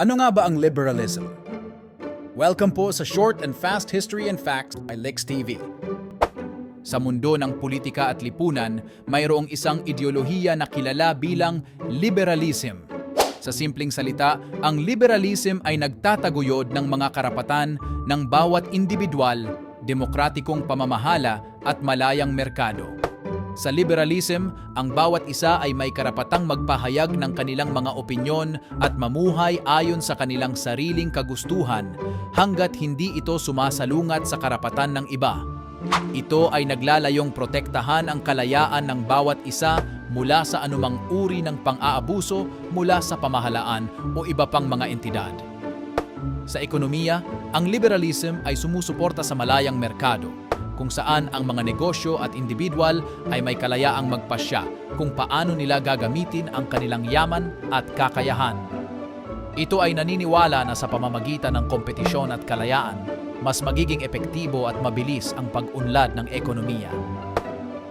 Ano nga ba ang liberalism? Welcome po sa Short and Fast History and Facts by Lix TV. Sa mundo ng politika at lipunan, mayroong isang ideolohiya na kilala bilang liberalism. Sa simpleng salita, ang liberalism ay nagtataguyod ng mga karapatan ng bawat individual, demokratikong pamamahala at malayang merkado. Sa liberalism, ang bawat isa ay may karapatang magpahayag ng kanilang mga opinyon at mamuhay ayon sa kanilang sariling kagustuhan hanggat hindi ito sumasalungat sa karapatan ng iba. Ito ay naglalayong protektahan ang kalayaan ng bawat isa mula sa anumang uri ng pang-aabuso mula sa pamahalaan o iba pang mga entidad. Sa ekonomiya, ang liberalism ay sumusuporta sa malayang merkado, kung saan ang mga negosyo at individual ay may kalayaang magpasya kung paano nila gagamitin ang kanilang yaman at kakayahan. Ito ay naniniwala na sa pamamagitan ng kompetisyon at kalayaan, mas magiging epektibo at mabilis ang pag-unlad ng ekonomiya.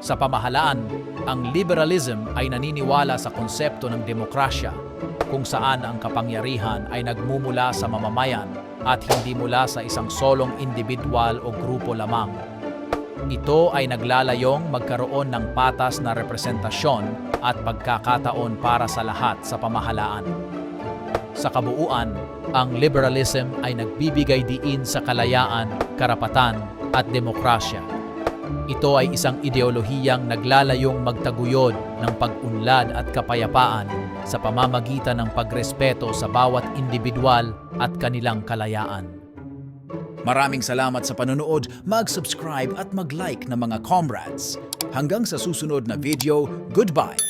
Sa pamahalaan, ang liberalism ay naniniwala sa konsepto ng demokrasya, kung saan ang kapangyarihan ay nagmumula sa mamamayan at hindi mula sa isang solong individual o grupo lamang. Ito ay naglalayong magkaroon ng patas na representasyon at pagkakataon para sa lahat sa pamahalaan. Sa kabuuan, ang liberalism ay nagbibigay diin sa kalayaan, karapatan at demokrasya. Ito ay isang ideolohiyang naglalayong magtaguyod ng pag-unlad at kapayapaan sa pamamagitan ng pagrespeto sa bawat individual at kanilang kalayaan. Maraming salamat sa panonood, mag-subscribe at mag-like na mga comrades. Hanggang sa susunod na video, goodbye!